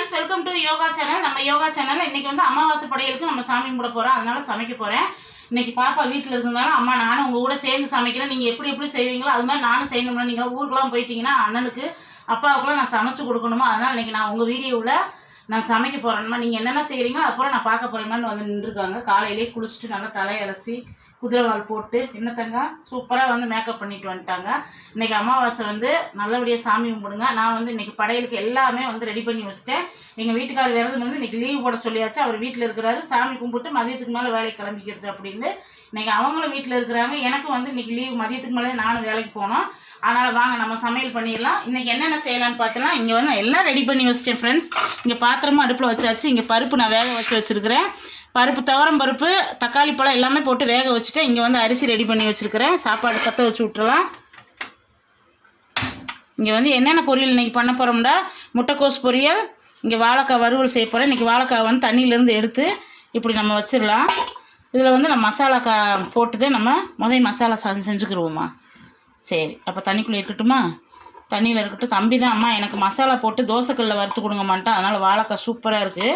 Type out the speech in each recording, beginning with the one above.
Friends welcome to yoga channel நம்ம yoga channel இன்னைக்கு வந்து அமாவாசை படையலுக்கு நம்ம சாமி கும்பிட போகிறோம் அதனால சமைக்க போகிறேன் இன்னைக்கு பாப்பா வீட்டில் இருக்கிறதுனால அம்மா நானும் உங்கள் கூட சேர்ந்து சமைக்கிறேன். நீங்கள் எப்படி எப்படி செய்வீங்களோ அது மாதிரி நானும் செய்யணும்னா நீங்கள் ஊருக்குலாம் போயிட்டீங்கன்னா அண்ணனுக்கு அப்பாவுக்குலாம் நான் சமைச்சு கொடுக்கணுமா? அதனால் இன்னைக்கு நான் உங்கள் வீடியோவில் நான் சமைக்க போகிறேன்மா நீங்கள் என்னென்ன செய்கிறீங்களோ அப்புறம் நான் பார்க்க போகிறேன்னு வந்து நின்றுருக்காங்க. காலையிலேயே குளிச்சுட்டு நல்லா தலையலசி குதிரைவால் போட்டு என்னத்தங்க சூப்பராக வந்து மேக்கப் பண்ணிட்டு வந்துட்டாங்க. இன்னைக்கு அமாவாசை வந்து நல்லபடியாக சாமி கும்பிடுங்க. நான் வந்து இன்னைக்கு படையலுக்கு எல்லாமே வந்து ரெடி பண்ணி வச்சுட்டேன். எங்கள் வீட்டுக்கார் விரதம் வந்து இன்னைக்கு லீவ் போட சொல்லியாச்சு. அவர் வீட்டில் இருக்கிறாரு. சாமி கும்பிட்டு மதியத்துக்கு மேலே வேலைக்கு கிளம்பிக்கிறது அப்படின்னு. இன்னைக்கு அவங்களும் வீட்டில் இருக்கிறாங்க. எனக்கும் வந்து இன்னைக்கு லீவ் மதியத்துக்கு மேலே நானும் வேலைக்கு போனோம். அதனால் வாங்க நம்ம சமையல் பண்ணிடலாம். இன்றைக்கி என்னென்ன செய்யலாம்னு பார்த்தோன்னா இங்கே வந்து எல்லாம் ரெடி பண்ணி வச்சிட்டேன் ஃப்ரெண்ட்ஸ் இங்கே பாத்திரமும் அடுப்பில் வச்சாச்சு. இங்கே பருப்பு நான் வேக வச்சு வச்சுருக்கிறேன். பருப்பு துவரம் பருப்பு தக்காளி பழம் எல்லாமே போட்டு வேக வச்சுட்டு இங்கே வந்து அரிசி ரெடி பண்ணி வச்சுருக்கிறேன். சாப்பாடு பற்ற வச்சு விட்றலாம் இங்கே வந்து என்னென்ன பொரியல் இன்றைக்கி பண்ண போகிறோம்டா முட்டைக்கோஸ் பொரியல் இங்கே வாழைக்காய் வறுவல் செய்ய போகிறேன் இன்றைக்கி வாழைக்காய் வந்து தண்ணியிலேருந்து எடுத்து இப்படி நம்ம வச்சிடலாம். இதில் வந்து நம்ம மசாலா கா போட்டுதான் நம்ம முதல் மசாலா செஞ்சு செஞ்சுக்கிருவோமா? சரி அப்போ தண்ணிக்குள்ளே இருக்கட்டுமா? தண்ணியில் இருக்கட்டும். தம்பி தான் அம்மா எனக்கு மசாலா போட்டு தோசைக்கல்லில் வறுத்து கொடுங்க மாட்டேன் அதனால் வாழைக்காய் சூப்பராக இருக்குது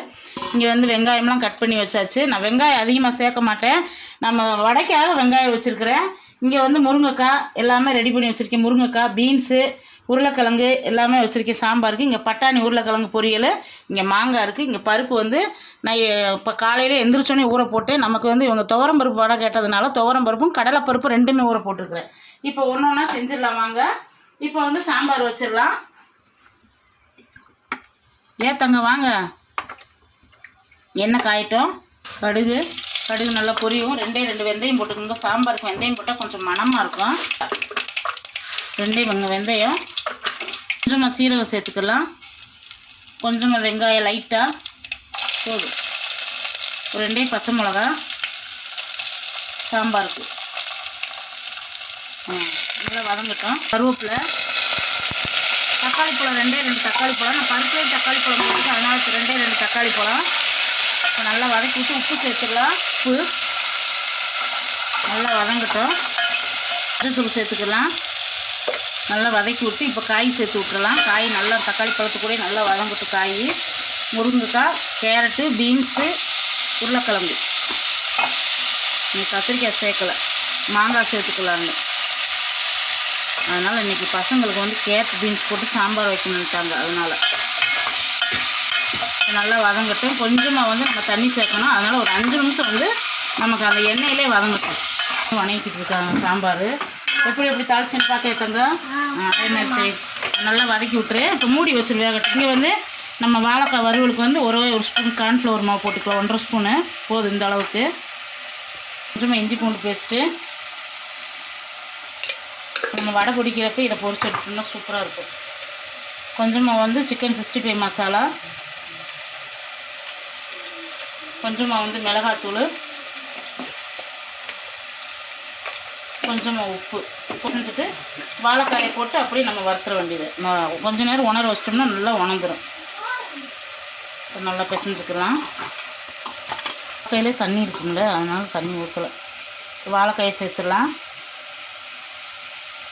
இங்கே வந்து வெங்காயம்லாம் கட் பண்ணி வச்சாச்சு. நான் வெங்காயம் அதிகமாக சேர்க்க மாட்டேன். நம்ம வடைக்காக வெங்காயம் வச்சுருக்கிறேன். இங்கே வந்து முருங்கைக்காய் எல்லாமே ரெடி பண்ணி வச்சுருக்கேன். முருங்கைக்காய் பீன்ஸு உருளைக்கிழங்கு எல்லாமே வச்சுருக்கேன். சாம்பாருக்கு இங்கே பட்டாணி உருளைக்கிழங்கு பொரியல் இங்கே மாங்காய் இருக்குது இங்கே பருப்பு வந்து நான் இப்போ காலையில் எந்திரிச்சோன்னே ஊற போட்டு நமக்கு வந்து இவங்க துவரம் பருப்பு வடை கேட்டதுனால துவரம் பருப்பும் கடலைப்பருப்பு ரெண்டுமே ஊற போட்டுருக்குறேன். இப்போ ஒன்று ஒன்றா செஞ்சிடலாம் வாங்க. இப்போ வந்து சாம்பார் வச்சிடலாம். ஏத்தங்க வாங்க. எண்ணெய் காயிட்டோம். கடுகு. கடுகு நல்லா பொரியும். ரெண்டே ரெண்டு வெந்தயம் போட்டுக்கோங்க. சாம்பாருக்கு வெந்தயம் போட்டால் கொஞ்சம் மணமாக இருக்கும். ரெண்டே வெங்க வெந்தயம். கொஞ்சமாக சீரகம் சேர்த்துக்கலாம். கொஞ்சமாக வெங்காயம் லைட்டாக போதும். ஒரு ரெண்டே பச்சை மிளகா. சாம்பாருக்கு. ஆ, நல்லா வதங்கட்டும். கருவேப்பிலை தக்காளி பழம் ரெண்டே ரெண்டு தக்காளி பழம். நான் பருப்பே தக்காளி பழம் போட்டு அதனால் ரெண்டே ரெண்டு தக்காளி பழம். இப்போ நல்லா வதக்கி விட்டு உப்பு சேர்த்துக்கலாம் உப்பு. நல்லா வதங்கட்டும். தூள் சேர்த்துக்கலாம். நல்லா வதக்கி விட்டு இப்போ காய் சேர்த்து விட்டுறலாம். காய் நல்லா தக்காளி பழத்து கூட நல்லா வதங்கட்டும் காய். முருங்கைக்காய் கேரட்டு பீன்ஸு உருளைக்கிழங்கு. நீ கத்திரிக்காய் சேர்க்கலை. மாங்காய் சேர்த்துக்கலான்னு அதனால் இன்றைக்கி பசங்களுக்கு வந்து கேரட் பீன்ஸ் போட்டு சாம்பார் வைக்கணுன்ட்டாங்க அதனால். நல்லா வதங்கட்டும். கொஞ்சமாக வந்து நம்ம தண்ணி சேர்க்கணும். அதனால் ஒரு அஞ்சு நிமிஷம் வந்து நமக்கு அந்த எண்ணெயிலே வதங்கட்டும். வணங்கிட்டு இருக்காங்க சாம்பார். எப்படி எப்படி தாளிச்சுன்னு அதே மாதிரி சரி நல்லா வதக்கி விட்டுரு. இப்போ மூடி வச்சு வேகட்டும். இங்கே வந்து நம்ம வாழைக்காய் வறுவலுக்கு வந்து ஒரே ஒரு ஸ்பூன் கார்ன்ஃப்ளவர் மாவு போட்டுக்கலாம். ஒன்றரை ஸ்பூனு. போதும் இந்த அளவுக்கு. கொஞ்சமாக இஞ்சி பூண்டு பேஸ்ட்டு நம்ம வடை பிடிக்கிறப்ப இதை பொரிச்சு எடுத்துட்டோம்னா சூப்பராக இருக்கும். கொஞ்சமாக வந்து சிக்கன் சிக்ஸ்டி ஃபைவ் மசாலா கொஞ்சமாக வந்து மிளகாத்தூள். கொஞ்சமாக உப்பு. செஞ்சுட்டு வாழைக்காயை போட்டு அப்படியே நம்ம வறுத்துற வேண்டியது. ம- கொஞ்ச நேரம் உணர வச்சிட்டோம்னா நல்லா உணர்ந்துடும் நல்லா பிசைஞ்சுக்கலாம். வாழைக்காயிலே தண்ணி இருக்கும்ல அதனால் தண்ணி ஊற்றலாம் வாழைக்காயை சேர்த்துடலாம்.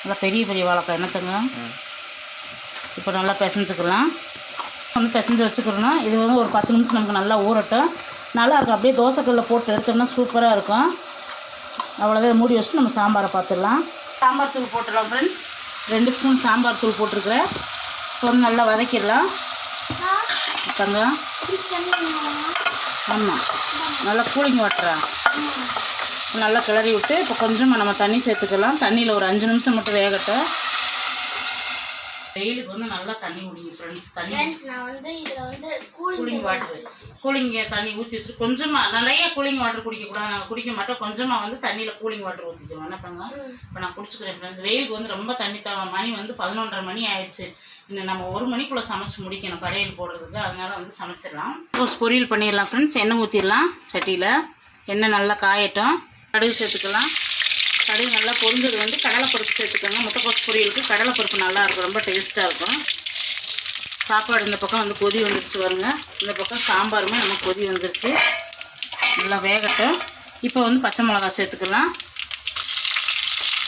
நல்லா பெரிய பெரிய வாழைக்காய் என்னத்துங்க இப்போ நல்லா பிசைஞ்சுக்கலாம். வந்து பிசைஞ்சு வச்சுக்கிறோன்னா இது வந்து ஒரு பத்து நிமிஷம் நமக்கு நல்லா ஊறட்டும். நல்லா இருக்கும். அப்படியே தோசைக்கல்லில் போட்டு எடுத்தோம்னா சூப்பராக இருக்கும். அவ்வளோதான் மூடி வச்சுட்டு நம்ம சாம்பாரை பார்த்துடலாம். சாம்பார் தூள் போட்டுடலாம் ஃப்ரெண்ட்ஸ் ரெண்டு ஸ்பூன் சாம்பார் தூள் போட்டிருக்கிறேன். இப்போ வந்து நல்லா வதக்கிடலாம். தங்க ஆமாம் நல்லா கூலிங் வாட்டரா? நல்லா கிளறி விட்டு இப்போ கொஞ்சமாக நம்ம தண்ணி சேர்த்துக்கலாம். தண்ணியில் ஒரு அஞ்சு நிமிஷம் மட்டும் வேகட்டும். வெயிலுக்கு வந்து நல்லா தண்ணி குடிங்க ஃப்ரெண்ட்ஸ் தண்ணி நான் வந்து இதுல வந்து கூலிங் கூலிங் வாட்டர் கூலிங் தண்ணி ஊற்றி வச்சு கொஞ்சமாக நிறைய கூலிங் வாட்டர் குடிக்கக்கூடாது நாங்கள் குடிக்க மாட்டோம். கொஞ்சமாக வந்து தண்ணியில் கூலிங் வாட்டர் ஊற்றிக்கிறோம் என்ன தங்க இப்போ நான் குடிச்சுக்கிறேன் ஃப்ரெண்ட்ஸ் வெயிலுக்கு வந்து ரொம்ப தண்ணி தேவை. மணி வந்து பதினொன்றரை மணி ஆயிடுச்சு. இன்னும் நம்ம ஒரு மணிக்குள்ளே சமைச்சு முடிக்கணும் படையல் போடுறதுக்கு. அதனால வந்து சமைச்சிடலாம். கோஸ் பொரியல் பண்ணிடலாம் ஃப்ரெண்ட்ஸ் எண்ணெய் ஊற்றிடலாம் சட்டியில். எண்ணெய் நல்லா காயட்டும். கடுகு சேர்த்துக்கலாம். கடுகு நல்லா பொரிஞ்சது வந்து கடலைப்பருப்பு சேர்த்துக்கோங்க. முட்டைக்கோஸ் பொரியலுக்கு கடலைப்பருப்பு நல்லாயிருக்கும் ரொம்ப டேஸ்ட்டாக இருக்கும். சாப்பாடு இந்த பக்கம் வந்து கொதி வந்துருச்சு வருங்க இந்த பக்கம் சாம்பாருமே நம்ம கொதி வந்துருச்சு. நல்லா வேகட்டும். இப்போ வந்து பச்சை மிளகா சேர்த்துக்கலாம்.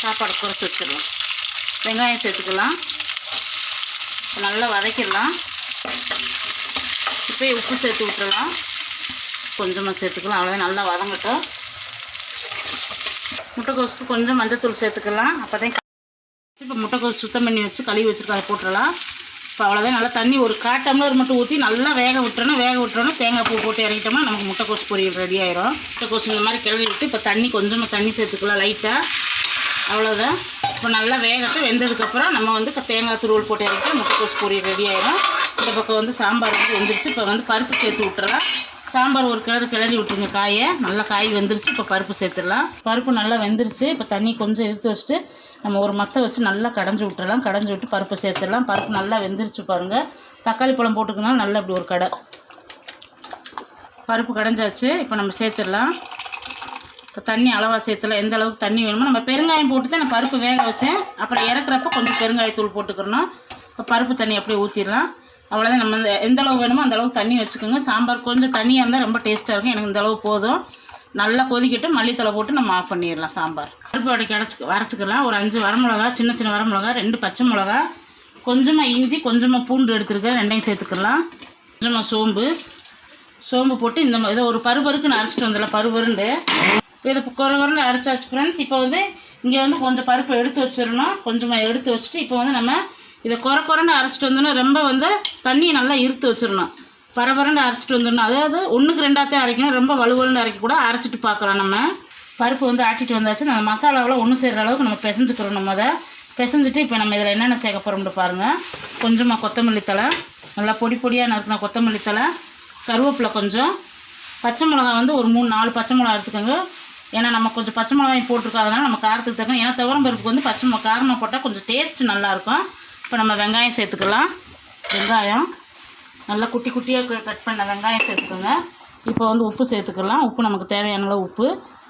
சாப்பாடு குறைச்சி வச்சிடலாம். வெங்காயம் சேர்த்துக்கலாம். நல்லா வதக்கிடலாம். இப்போ உப்பு சேர்த்து விட்டுறலாம் கொஞ்சமாக சேர்த்துக்கலாம். அவ்வளோ நல்லா வதங்கட்டும். முட்டைக்கோசுக்கு கொஞ்சம் மஞ்சத்தூள் சேர்த்துக்கலாம். அப்போ தான் இப்போ முட்டைக்கோசு சுத்தம் பண்ணி வச்சு கழுவி வச்சுருக்கோம் அதை போட்டுடலாம். இப்போ அவ்வளோதான் நல்லா தண்ணி ஒரு கால் டம்ளர் மட்டும் ஊற்றி நல்லா வேக விட்டுறணும். வேக விட்டுறணும் தேங்காய் பூ போட்டு இறக்கிட்டோம்னா நமக்கு முட்டைக்கோஸ் பொரியல் ரெடி ஆயிரும். முட்டைக்கோசு இந்த மாதிரி கிளறி விட்டு இப்போ தண்ணி கொஞ்சமாக தண்ணி சேர்த்துக்கலாம் லைட்டாக அவ்வளோதான் இப்போ நல்லா வேகட்டும். வெந்ததுக்கப்புறம் நம்ம வந்து தேங்காய் துருவல் போட்டு இறக்கிட்டு முட்டைக்கோஸ் பொரியல் ரெடி ஆயிரும். இந்த பக்கம் வந்து சாம்பார் வந்து வெந்துருச்சு. இப்போ வந்து பருப்பு சேர்த்து விட்டுறலாம். சாம்பார் ஒரு கிளறு கிளறி விட்டுருங்க காயை. நல்லா காய் வெந்துருச்சு இப்போ பருப்பு சேர்த்துடலாம். பருப்பு நல்லா வெந்துருச்சு இப்போ தண்ணி கொஞ்சம் எடுத்து வச்சுட்டு நம்ம ஒரு மத்தை வச்சு நல்லா கடைஞ்சி விட்டுறலாம். கடைஞ்சி விட்டு பருப்பு சேர்த்துடலாம். பருப்பு நல்லா வெந்துருச்சு பாருங்கள் தக்காளி பழம் போட்டுக்கனாலும் நல்லா இப்படி ஒரு கடை. பருப்பு கடைஞ்சாச்சு இப்போ நம்ம சேர்த்துடலாம். இப்போ தண்ணி அளவாக சேர்த்துலாம் எந்த அளவுக்கு தண்ணி வேணுமோ நம்ம பெருங்காயம் போட்டு தான் நான் பருப்பு வேக வச்சேன். அப்புறம் இறக்குறப்ப கொஞ்சம் பெருங்காயத்தூள் போட்டுக்கிறணும் இப்போ பருப்பு தண்ணி அப்படியே ஊற்றிடலாம் அவ்வளோதான் நம்ம இந்த எந்த அளவு வேணுமோ அந்த அளவுக்கு தண்ணி வச்சுக்கோங்க. சாம்பார் கொஞ்சம் தண்ணியாக இருந்தால் ரொம்ப டேஸ்ட்டாக இருக்கும். எனக்கு இந்த அளவு போதும். நல்லா கொதிக்கிட்டு மல்லித்தலை போட்டு நம்ம ஆஃப் பண்ணிடலாம் சாம்பார். பருப்பு அடைக்க அடைச்சி வரைச்சிக்கலாம் ஒரு அஞ்சு வரமிளகா சின்ன சின்ன வரமிளகா ரெண்டு பச்சை மிளகா கொஞ்சமாக இஞ்சி கொஞ்சமாக பூண்டு எடுத்துருக்கேன். ரெண்டையும் சேர்த்துக்கலாம். கொஞ்சமாக சோம்பு. சோம்பு போட்டு இந்த மா- இதை ஒரு பருபருக்குன்னு அரைச்சிட்டு வந்துடலாம். பருபருண்டு இதை குறை குறைந்து அரைச்சாச்சு ஃப்ரெண்ட்ஸ் இப்போ வந்து இங்கே வந்து கொஞ்சம் பருப்பு எடுத்து வச்சிடணும். கொஞ்சமாக எடுத்து வச்சுட்டு இப்போ வந்து நம்ம இதை குறை குறைந்து அரைச்சிட்டு வந்தோன்னா ரொம்ப வந்து தண்ணியை நல்லா இருத்து வச்சிடணும். பரபரண்டு அரைச்சிட்டு வந்துடணும். அதாவது ஒன்றுக்கு ரெண்டாத்தையும் அரைக்கணும். ரொம்ப வலுவலுன்னு அரைக்க கூட அரைச்சிட்டு பார்க்கலாம் நம்ம. பருப்பு வந்து ஆட்டிட்டு வந்தாச்சு. நம்ம மசாலாவெலாம் ஒன்று சேர்கிற அளவுக்கு நம்ம பிசைஞ்சுக்கிறோம். நம்ம அதை பிசைஞ்சிட்டு இப்போ நம்ம இதில் என்னென்ன சேர்க்க போகிறோம்னு பாருங்கள் கொஞ்சமாக கொத்தமல்லி தழை நல்லா பொடி பொடியாக நறுக்கின கொத்தமல்லி தழை கருவேப்பிலை கொஞ்சம். பச்சை மிளகா வந்து ஒரு மூணு நாலு பச்சை மிளகா எடுத்துக்கோங்க. ஏன்னா நம்ம கொஞ்சம் பச்சை மிளகாயும் போட்டிருக்கோம் அதனால் நம்ம காரத்துக்கு தக்கணும் ஏன்னா துவரம் பருப்புக்கு வந்து பச்சை மிளகா காரமாக போட்டால் கொஞ்சம் டேஸ்ட் நல்லாயிருக்கும் இப்போ நம்ம வெங்காயம் சேர்த்துக்கலாம். வெங்காயம் நல்லா குட்டி குட்டியாக கட் பண்ண வெங்காயம் சேர்த்துக்கோங்க. இப்போ வந்து உப்பு சேர்த்துக்கலாம். உப்பு நமக்கு தேவையான அளவு உப்பு.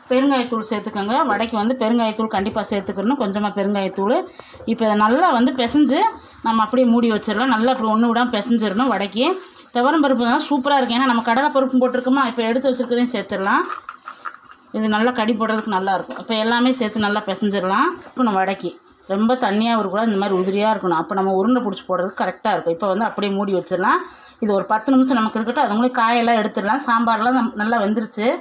பெருங்காயத்தூள் சேர்த்துக்கோங்க. வடைக்கு வந்து பெருங்காயத்தூள் கண்டிப்பாக சேர்த்துக்கணும். கொஞ்சமாக பெருங்காயத்தூள். இப்போ இதை நல்லா வந்து பிசைஞ்சு நம்ம அப்படியே மூடி வச்சிடலாம். நல்லா அப்படி ஒன்று விடாமல் பிசைஞ்சிடணும் வடைக்கு. துவரம் பருப்பு தான் சூப்பராக இருக்கும் ஏன்னா நம்ம கடலை பருப்பும் போட்டிருக்கோமா? இப்போ எடுத்து வச்சுருக்கதையும் சேர்த்துடலாம். இது நல்லா கடி போடுறதுக்கு நல்லாயிருக்கும் இப்போ எல்லாமே சேர்த்து நல்லா பிசைஞ்சிடலாம். இப்போ நம்ம வடைக்கு. ரொம்ப தண்ணியாக இருக்கக்கூடாது இந்த மாதிரி உதிரியாக இருக்கணும். அப்போ நம்ம உருண்டை பிடிச்சி போடுறதுக்கு கரெக்டாக இருக்கும். இப்போ வந்து அப்படியே மூடி வச்சிடலாம். இது ஒரு பத்து நிமிஷம் நமக்கு இருக்கட்டும். அதுங்களே காயெல்லாம் எடுத்துடலாம். சாம்பார்லாம் நம்- நல்லா வெந்துருச்சு.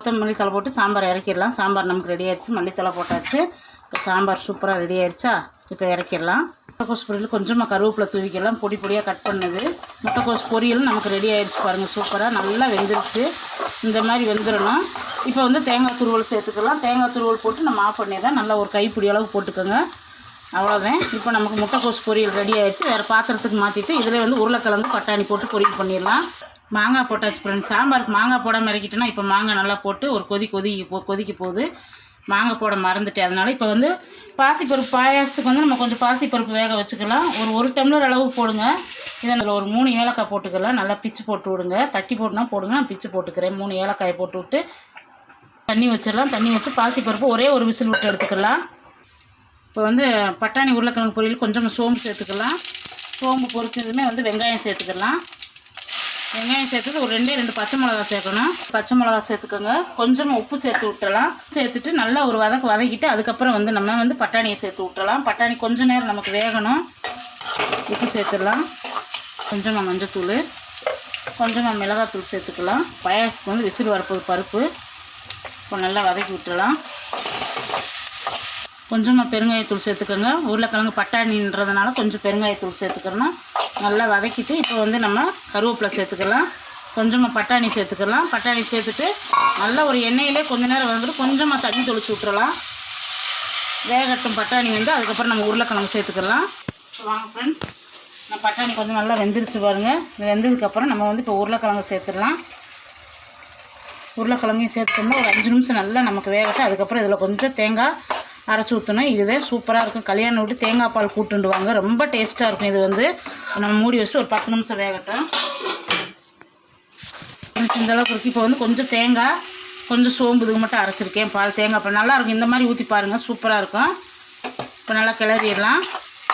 கொத்தமல்லி தலை போட்டு சாம்பார் இறக்கிடலாம். சாம்பார் நமக்கு ரெடி ஆயிடுச்சு. மல்லித்தலை போட்டாச்சு. இப்போ சாம்பார் சூப்பராக ரெடி ஆயிடுச்சா? இப்போ இறக்கிடலாம். முட்டைக்கோஸ் பொரியல் கொஞ்சமாக கருவேப்பிலை தூவிக்கலாம். பொடி பொடியாக கட் பண்ணது. முட்டைக்கோஸ் பொரியலும் நமக்கு ரெடி ஆயிடுச்சு பாருங்கள் சூப்பராக நல்லா வெந்துருச்சு. இந்த மாதிரி வெந்துடணும். இப்போ வந்து தேங்காய் துருவல் சேர்த்துக்கலாம். தேங்காய் துருவல் போட்டு நம்ம ஆஃப் பண்ணிடலாம். நல்லா ஒரு கைப்பிடி அளவு போட்டுக்கோங்க. அவ்வளோதான் இப்போ நமக்கு முட்டைக்கோஸ் பொரியல் ரெடி ஆகிடுச்சு வேறு பாத்திரத்துக்கு மாற்றிட்டு இதில் வந்து உருளைக்கிழங்கு பட்டாணி போட்டு பொரியல் பண்ணிடலாம். மாங்காய் போட்டாச்சு ஃப்ரெண்ட்ஸ் சாம்பாருக்கு மாங்காய் போடாமல் இறக்கிட்டோன்னா இப்போ மாங்காய் நல்லா போட்டு ஒரு கொதி கொதி போ கொதிக்க போகுது. மாங்காய் போட மறந்துட்டேன். அதனால் இப்போ வந்து பாசிப்பருப்பு பாயாசத்துக்கு வந்து நம்ம கொஞ்சம் பாசிப்பருப்பு வேக வச்சுக்கலாம். ஒரு ஒரு டம்ளர் அளவு போடுங்க. இதை அதில் ஒரு மூணு ஏலக்காய் போட்டுக்கலாம். நல்லா பிச்சு போட்டு விடுங்க. தட்டி போட்டுனா போடுங்க. நான் பிச்சு போட்டுக்கிறேன். மூணு ஏலக்காயை போட்டு விட்டு தண்ணி வச்சிடலாம். தண்ணி வச்சு பாசிப்பருப்பு ஒரே ஒரு விசில் விட்டு எடுத்துக்கலாம். இப்போ வந்து பட்டாணி உருளைக்கிழங்கு பொரியல் கொஞ்சம் சோம்பு சேர்த்துக்கலாம். சோம்பு பொரிச்சதுமே வந்து வெங்காயம் சேர்த்துக்கலாம். வெங்காயம் சேர்த்துட்டு ஒரு ரெண்டே ரெண்டு பச்சை மிளகா சேர்க்கணும். பச்சை மிளகா சேர்த்துக்கோங்க. கொஞ்சமாக உப்பு சேர்த்து விட்டுறலாம் சேர்த்துட்டு நல்லா ஒரு வதக்கு வதக்கிட்டு அதுக்கப்புறம் வந்து நம்ம வந்து பட்டாணியை சேர்த்து விட்டுறலாம் பட்டாணி கொஞ்சம் நேரம் நமக்கு வேகணும். உப்பு சேர்த்துடலாம். கொஞ்சமாக மஞ்சத்தூள். கொஞ்சமாக மிளகாத்தூள் சேர்த்துக்கலாம். பாயாசத்துக்கு வந்து விசிறு வரப்போகுது பருப்பு. இப்போ நல்லா வதக்கி விட்டுடலாம் கொஞ்சமாக பெருங்காயத்தூள் சேர்த்துக்கோங்க. உருளைக்கிழங்கு பட்டாணின்றதுனால கொஞ்சம் பெருங்காயத்தூள் சேர்த்துக்கணும். நல்லா வதக்கிட்டு இப்போ வந்து நம்ம கருவேப்பிலை சேர்த்துக்கலாம். கொஞ்சமாக பட்டாணி சேர்த்துக்கலாம். பட்டாணி சேர்த்துட்டு நல்லா ஒரு எண்ணெயிலே கொஞ்ச நேரம் வந்துட்டு கொஞ்சமாக தண்ணி தொளிச்சு விட்டுறலாம். வேகட்டும் பட்டாணி வந்து. அதுக்கப்புறம் நம்ம உருளைக்கிழங்கு சேர்த்துக்கலாம். வாங்க ஃப்ரெண்ட்ஸ் நான் பட்டாணி கொஞ்சம் நல்லா வெந்துருச்சு பாருங்கள் வெந்ததுக்கப்புறம் நம்ம வந்து இப்போ உருளைக்கிழங்கு சேர்த்துடலாம். உருளைக்கிழங்கையும் சேர்த்தோம்னா ஒரு அஞ்சு நிமிஷம் நல்லா நமக்கு வேகட்டும். அதுக்கப்புறம் இதில் கொஞ்சம் தேங்காய் அரைச்சி ஊற்றணும் இதுவே சூப்பராக இருக்கும். கல்யாணம் விட்டு தேங்காய் பால் கூட்டுண்டுவாங்க. ரொம்ப டேஸ்ட்டாக இருக்கும் இது வந்து. நம்ம மூடி வச்சுட்டு ஒரு பத்து நிமிஷம் வேகட்டும். இந்தளவுக்கு இந்த அளவுக்கு இருக்குது இப்போ வந்து கொஞ்சம் தேங்காய் கொஞ்சம் சோம்பு இதுக்கு மட்டும் அரைச்சிருக்கேன். பால் தேங்காய் பால். நல்லா இருக்கும். இந்த மாதிரி ஊற்றி பாருங்கள் சூப்பராக இருக்கும். இப்போ நல்லா கிளறிடலாம்.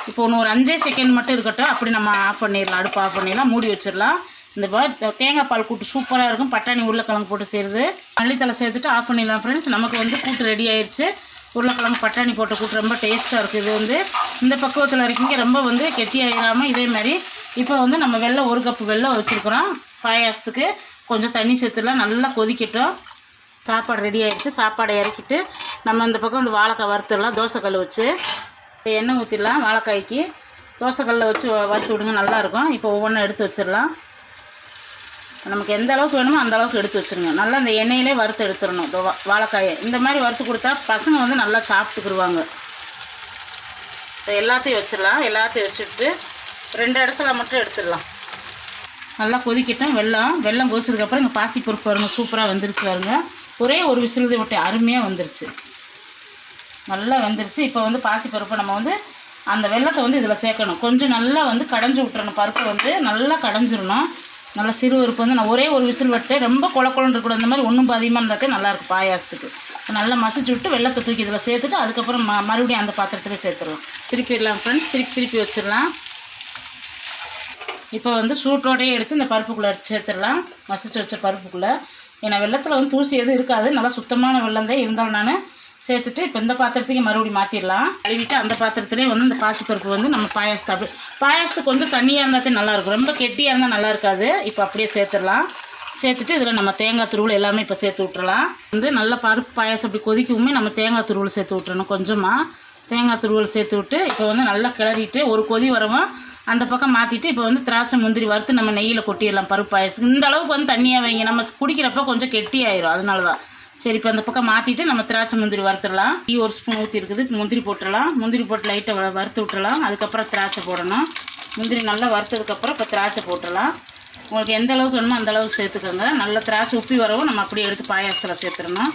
இப்போ ஒன்று ஒரு அஞ்சே செகண்ட் மட்டும் இருக்கட்டும். அப்படி நம்ம ஆஃப் பண்ணிடலாம். அடுப்பு ஆஃப் பண்ணிடலாம். மூடி வச்சிடலாம். இந்த பா தேங்காய் பால் கூட்டு சூப்பராக இருக்கும். பட்டாணி உருளைக்கிழங்கு போட்டு செய்கிறது மல்லித்தலை சேர்த்துட்டு ஆஃப் பண்ணிடலாம் ஃப்ரெண்ட்ஸ் நமக்கு வந்து கூட்டு ரெடி ஆயிடுச்சு உருளைக்கிழங்கு பட்டாணி போட்டு கூட்டு ரொம்ப டேஸ்ட்டாக இருக்குது இது வந்து இந்த பக்குவத்தில் இருக்கீங்க. ரொம்ப வந்து கெட்டியாயிடாமல் இதே மாதிரி இப்போ வந்து நம்ம வெள்ளம் ஒரு கப்பு வெள்ளம் வச்சுருக்குறோம். பாயாசத்துக்கு கொஞ்சம் தண்ணி சேர்த்துலாம் நல்லா கொதிக்கட்டும். சாப்பாடு ரெடி ஆகிடுச்சு சாப்பாடை இறக்கிட்டு நம்ம இந்த பக்கம் இந்த வாழைக்காய் வறுத்துடலாம். தோசைக்கல் வச்சு. இப்போ எண்ணெய் ஊற்றிடலாம் வாழைக்காய்க்கு. தோசைக்கல்லில் வச்சு வறுத்து விடுங்க. நல்லாயிருக்கும் இப்போ ஒவ்வொன்றும் எடுத்து வச்சிடலாம். நமக்கு எந்த அளவுக்கு வேணுமோ அந்த அளவுக்கு எடுத்து வச்சுருங்க. நல்லா இந்த எண்ணெயிலே வறுத்து எடுத்துடணும். இந்த வாழைக்காயை. இந்த மாதிரி வறுத்து கொடுத்தா பசங்க வந்து நல்லா சாப்பிட்டுக்குருவாங்க. இப்போ எல்லாத்தையும் வச்சிடலாம். எல்லாத்தையும் வச்சுட்டு ரெண்டு இடத்துல மட்டும் எடுத்துடலாம். நல்லா கொதிக்கட்டும். வெள்ளம் வெள்ளம் கொதிச்சதுக்கப்புறம் இங்கே பாசி பருப்பு வருங்க சூப்பராக வந்துருச்சு பாருங்க. ஒரே ஒரு விசில் விட்டு அருமையாக வந்துருச்சு. நல்லா வெந்துருச்சு. இப்போ வந்து பாசி பருப்பை நம்ம வந்து அந்த வெள்ளத்தை வந்து இதில் சேர்க்கணும். கொஞ்சம் நல்லா வந்து கடைஞ்சி விட்டுறணும். பருப்பு வந்து நல்லா கடைஞ்சிடணும் நல்லா சிறு உறுப்பு வந்து நான் ஒரே ஒரு விசில் விட்டு ரொம்ப குழ குழன்னு இருக்கக்கூடாது. இந்த மாதிரி ஒன்றும் அதிகமாக இருந்தாக்கே நல்லாயிருக்கும் பாயாசத்துக்கு. நல்லா மசிச்சு விட்டு வெள்ளத்தை தூக்கி இதில் சேர்த்துட்டு அதுக்கப்புறம் ம மறுபடியும் அந்த பாத்திரத்தில் சேர்த்துடலாம் திருப்பிடலாம் ஃப்ரெண்ட்ஸ் திருப்பி திருப்பி வச்சிடலாம். இப்போ வந்து சூட்டோடையே எடுத்து இந்த பருப்புக்குள்ளே சேர்த்துடலாம். மசிச்சு வச்ச பருப்புக்குள்ளே. ஏன்னா வெள்ளத்தில் வந்து தூசி எதுவும் இருக்காது. நல்லா சுத்தமான வெள்ளம் தான். இருந்தாலும் நான் சேர்த்துட்டு இப்போ இந்த பாத்திரத்துக்கு மறுபடியும் மாற்றிடலாம் கழுவிட்டு அந்த பாத்திரத்துலேயே வந்து இந்த பாசிப்பருப்பு வந்து நம்ம பாயாசத்தை அப்படி பாயாசத்துக்கு கொஞ்சம் தண்ணியாக இருந்தால் நல்லாயிருக்கும் ரொம்ப கெட்டியாக இருந்தால் நல்லா இருக்காது. இப்போ அப்படியே சேர்த்துடலாம். சேர்த்துட்டு இதில் நம்ம தேங்காய் துருவல் எல்லாமே இப்போ சேர்த்து விட்டுறலாம். வந்து நல்ல பருப்பு பாயாசம் அப்படி கொதிக்கவுமே நம்ம தேங்காய் துருவல் சேர்த்து விட்டுறணும் கொஞ்சமாக தேங்காய் துருவல் சேர்த்து விட்டு இப்போ வந்து நல்லா கிளறிட்டு ஒரு கொதி வரவும் அந்த பக்கம் மாற்றிட்டு இப்போ வந்து திராட்சை முந்திரி வறுத்து நம்ம நெய்யில் கொட்டிடலாம் பருப்பு பாயசத்துக்கு. இந்த அளவுக்கு வந்து தண்ணியாக வைங்க. நம்ம குடிக்கிறப்ப கொஞ்சம் கெட்டி ஆயிரும் அதனால தான் சரி இப்போ அந்த பக்கம் மாற்றிட்டு நம்ம திராட்சை முந்திரி வறுத்துடலாம். டீ ஒரு ஸ்பூன் ஊற்றி இருக்குது முந்திரி போட்டுடலாம். முந்திரி போட்டு லைட்டாக வறுத்து விட்டுறலாம் அதுக்கப்புறம் திராட்சை போடணும். முந்திரி நல்லா வறுத்ததுக்கப்புறம் இப்போ திராட்சை போட்டுடலாம். உங்களுக்கு எந்த அளவுக்கு வேணுமோ அந்த அளவுக்கு சேர்த்துக்கோங்க. நல்ல திராட்சை உப்பி வரவும் நம்ம அப்படியே எடுத்து பாயாசத்தில் சேர்த்துடணும்.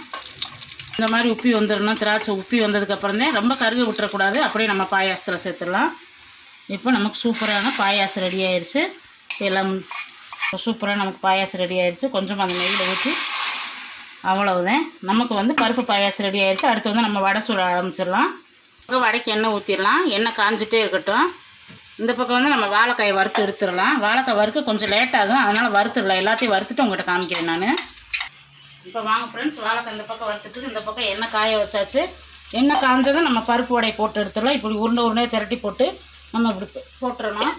இந்த மாதிரி உப்பி வந்துடணும். திராட்சை உப்பி வந்ததுக்கப்புறம் தான் ரொம்ப கருக விட்டுறக்கூடாது. அப்படியே நம்ம பாயாசத்தில் சேர்த்துடலாம். இப்போ நமக்கு சூப்பரான பாயாசம் ரெடி ஆயிடுச்சு எல்லாம் சூப்பராக நமக்கு பாயாசம் ரெடி ஆயிடுச்சு கொஞ்சமாக அந்த நெய்யில் ஊற்றி அவ்வளவுதான். நமக்கு வந்து பருப்பு பாயாசம் ரெடி ஆயிடுச்சு அடுத்து வந்து நம்ம வடை சுட ஆரம்பிச்சிடலாம். வடைக்கு எண்ணெய் ஊற்றிடலாம் எண்ணெய் காஞ்சிட்டே இருக்கட்டும். இந்த பக்கம் வந்து நம்ம வாழைக்காயை வறுத்து எடுத்துடலாம். வாழைக்காய் வறுக்க கொஞ்சம் லேட் ஆகும் அதனால் வறுத்துடலாம். எல்லாத்தையும் வறுத்துட்டு உங்கள்கிட்ட காமிக்கிறேன் நான். இப்போ வாங்க ஃப்ரெண்ட்ஸ் வாழைக்காய் இந்த பக்கம் வறுத்துட்டு இந்த பக்கம் எண்ணெய் காய வச்சாச்சு. எண்ணெய் காஞ்சதும் நம்ம பருப்பு வடையை போட்டு எடுத்துடலாம். இப்படி உருண்டை உருண்டையை திரட்டி போட்டு நம்ம இப்படி போட்டுடணும். போட்டுறணும்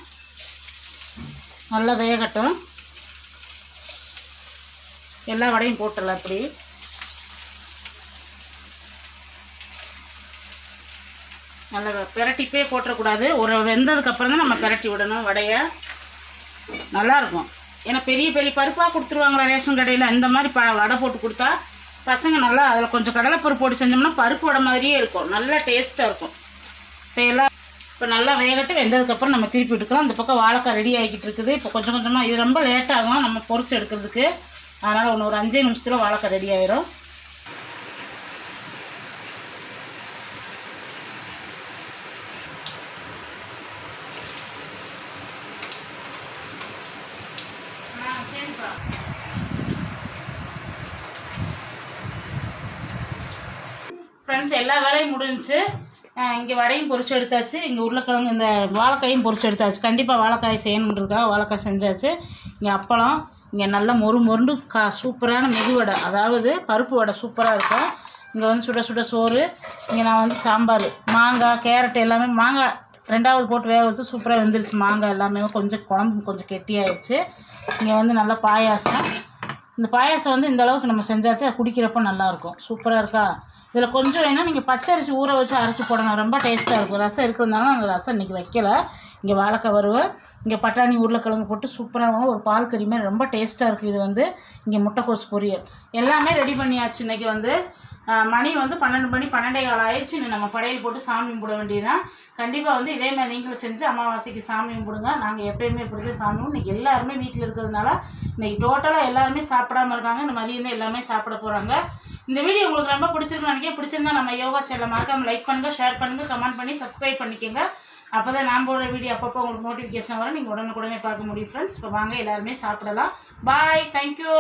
நல்லா வேகட்டும். எல்லா வடையும் போட்டுடலாம் அப்படி நல்லா பிரட்டிப்பே போட்டுறக்கூடாது. ஒரு வெந்ததுக்கப்புறம் தான் நம்ம பிரட்டி விடணும் வடையை. நல்லாயிருக்கும். ஏன்னா பெரிய பெரிய பருப்பாக கொடுத்துருவாங்களா ரேஷன் கடையில். இந்த மாதிரி ப வடை போட்டு கொடுத்தா பசங்க நல்லா அதில் கொஞ்சம் கடலைப்பருப்பு போட்டு செஞ்சோம்னா பருப்பு வடை மாதிரியே இருக்கும். நல்லா டேஸ்ட்டாக இருக்கும். இப்போ எல்லாம் இப்போ நல்லா வேகட்டு வெந்ததுக்கப்புறம் நம்ம திருப்பி எடுக்கலாம். அந்த பக்கம் வாழைக்காய் ரெடி ஆகிக்கிட்டு இருக்குது. இப்போ கொஞ்சம் கொஞ்சமாக இது ரொம்ப லேட்டாகும் நம்ம பொறிச்சு எடுக்கிறதுக்கு. அதனால் ஒன்று ஒரு அஞ்சே நிமிஷத்தில் வாழைக்காய் ரெடி ஆயிரும். ஃப்ரெண்ட்ஸ் எல்லா வேலையும் முடிஞ்சு இங்கே வடையும் பொரிச்சு எடுத்தாச்சு. இங்கே உருளைக்கிழங்கு இந்த வாழைக்காயும் பொரிச்சு எடுத்தாச்சு. கண்டிப்பாக வாழைக்காய் செய்யணுன்றதுக்காக வாழைக்காய் செஞ்சாச்சு. இங்கே அப்பளம் இங்கே நல்லா மொறு மொருண்டு கா சூப்பரான மெது வடை. அதாவது பருப்பு வடை சூப்பராக இருக்கும். இங்கே வந்து சுட சுட சோறு இங்கே நான் வந்து சாம்பார். மாங்காய் கேரட் எல்லாமே மாங்காய் ரெண்டாவது போட்டு வேக வச்சு சூப்பராக வெந்துருச்சு. மாங்காய் எல்லாமே கொஞ்சம் குழம்பு கொஞ்சம் கெட்டியாயிடுச்சு. இங்கே வந்து நல்லா பாயாசம். இந்த பாயாசம் வந்து இந்த அளவுக்கு நம்ம செஞ்சாச்சு குடிக்கிறப்போ நல்லாயிருக்கும் சூப்பராக இருக்கா? இதில் கொஞ்சம் வேணால் நீங்கள் பச்சரிசி ஊற வச்சு அரைச்சி போடணும். ரொம்ப டேஸ்ட்டாக இருக்கும். ரசம் இருக்கிறதுனால நாங்கள் ரசம் இன்றைக்கி வைக்கல. இங்கே வாழைக்காய் வறுவல் இங்கே பட்டாணி உருளைக்கிழங்கு போட்டு சூப்பராகவும் ஒரு பால் கறி மாதிரி ரொம்ப டேஸ்ட்டாக இருக்குது இது வந்து இங்கே முட்டைக்கோஸ் பொரியல். எல்லாமே ரெடி பண்ணியாச்சு இன்றைக்கி வந்து. மணி வந்து பன்னெண்டு மணி பன்னெண்டே கால் ஆயிடுச்சு. இன்னும் நம்ம படையல் போட்டு சாமி கும்பிட வேண்டியதுதான். கண்டிப்பாக வந்து இதே மாதிரி நீங்களும் செஞ்சு அமாவாசைக்கு சாமி கும்பிடுங்க. நாங்கள் எப்பயுமே இப்படி தான் சாமி இன்னைக்கு எல்லாருமே வீட்டில் இருக்கிறதுனால இன்னைக்கு டோட்டலாக எல்லாருமே சாப்பிடாம இருக்காங்க. இந்த மதியம் தான் எல்லாமே சாப்பிட போகிறாங்க இந்த வீடியோ உங்களுக்கு ரொம்ப பிடிச்சிருக்குன்னு நினைக்கிறேன். பிடிச்சிருந்தா நம்ம யோகா சேனலை மறக்காம லைக் பண்ணுங்க ஷேர் பண்ணுங்க கமெண்ட் பண்ணி சப்ஸ்கிரைப் பண்ணிக்கோங்க. அப்போ தான் நான் போடுற வீடியோ அப்பப்போ உங்களுக்கு நோட்டிஃபிகேஷன் வரும். நீங்கள் உடனுக்குடனே பார்க்க முடியும் ஃப்ரெண்ட்ஸ் இப்போ வாங்க எல்லாருமே சாப்பிடலாம். Bye thank you